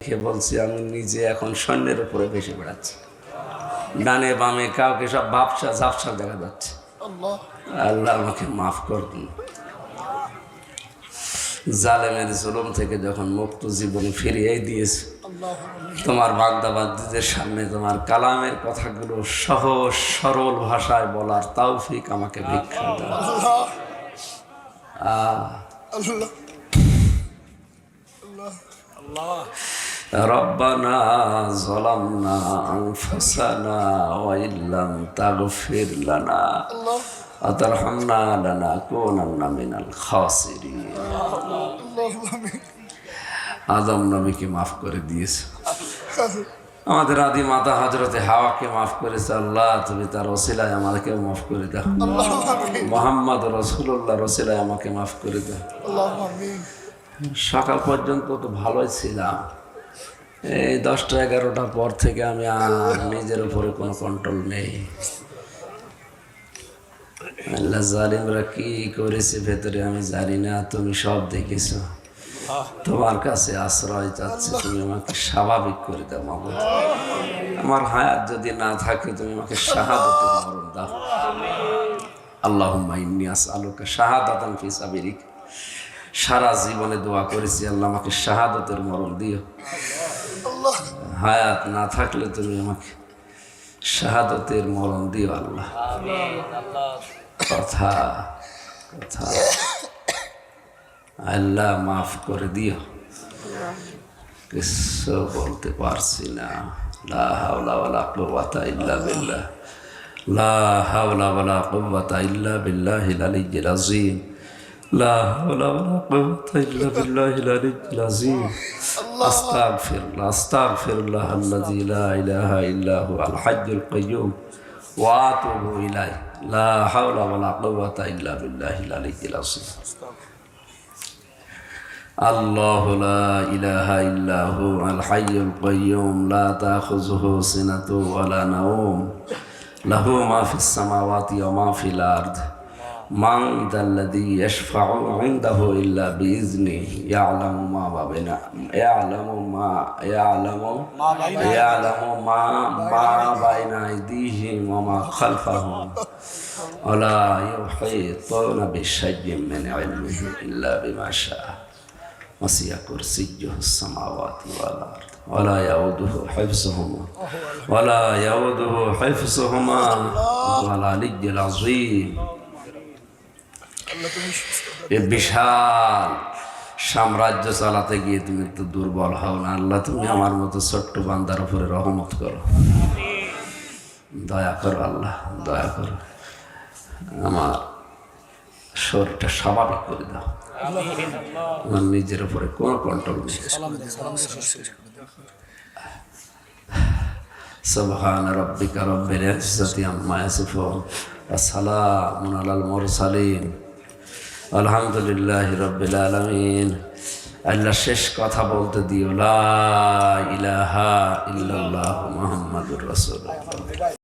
কে বলছি আমি নিজে এখন সৈন্যের উপরে ভেসে বেড়াচ্ছি। ডানে বামে কাউকে সব ভাবসা ঝাপসা দেখা যাচ্ছে। আল্লাহ। আমাকে মাফ করুন জালেমের জুলুম থেকে যখন মুক্ত জীবন ফিরিয়ে দিয়েছে তোমার বাগদাবাদীদের সামনে তোমার কালামের কথাগুলো সহজ সরল ভাষায় বলার তৌফিক আমাকে ভিক্ষা দাও। আহ। ربنا ظلمنا أنفسنا وإن لم تغفر لنا وترحمنا لنكونن من الخاسرين আদম নবীকে মাফ করে দিয়েছে আমাদের আদি মাতা হজরতে হাওয়াকে মাফ করেছে আল্লাহ তুমি তার ওসিলায় আমাদেরকে মাফ করে দাও মোহাম্মদ রসুল্লাহ রসিলায় আমাকে মাফ করে দাও সকাল পর্যন্ত তো ভালোই ছিলাম এই দশটা এগারোটার পর থেকে আমি আর নিজের উপরে কোনো কন্ট্রোল নেই। আল্লাহ জালিমরা কি করেছে ভেতরে আমি জানি না, তুমি সব দেখেছ। তোমার কাছে আশ্রয় চাচ্ছে, তুমি আমাকে স্বাভাবিক করে দাও মাবুদ আমার হায়াত যদি না থাকে, তুমি আমাকে শাহাদতের মরণ দাও। আল্লাহ ইন্নি আসআলুকা শাহাদাতান ফি সাবিরিক সারা জীবনে দোয়া করেছি, আল্লাহ আমাকে শাহাদতের মরণ দিও। হায়াত না থাকলে তুমি আমাকে শাহাদতের মরণ দিও আল্লাহ। কথা কথা। আল্লাহ মাফ করে দিও। কিছু বলতে পারছি না। লা হাওলা ওয়ালা কুওয়াতা ইল্লা বিল্লাহ। লা হাওলা ওয়ালা কুওয়াতা ইল্লা বিল্লাহিল আলিয়্যিল আযীম। لا حول ولا قوة إلا بالله العلي العظيم. أستغفر الله أستغفر الله الذي لا إله إلا هو الحي القيوم وأتوب إليه. لا حول ولا قوة إلا بالله العلي العظيم. الله لا إله إلا هو الحي القيوم لا تأخذه سنة ولا نوم. له ما في السماوات وما في الأرض. من ذا الذي يشفع عنده إلا بإذنه يعلم ما بين يعلم ما يعلم يعلم ما ما بين أيديهم وما خلفهم. ولا يحيطون بشيء من علمه إلا بما شاء. وسع كرسيه السماوات والأرض. ولا يؤوده حفظهما. ولا يؤوده حفظهما. وهو العلي العظيم. এ বিশাল সাম্রাজ্য চালাতে গিয়ে তুমি তো দুর্বল হও না আল্লাহ তুমি আমার মতো ছোট্ট বান্দার উপরে রহমত করো দয়া করো আল্লাহ দয়া করো আমার শরীরটা স্বাভাবিক করে দাও আমার নিজের উপরে কোনো কন্ট্রোল নেই سبحان ربك رب العزة عما يصفون وسلام على المرسلين আলহামদুলিল্লাহ রবিল আলমিন। আল্লাহ শেষ কথা বলতে দিও ইলাহা ইল্লাল্লাহ মুহাম্মাদুর রাসূলুল্লাহ।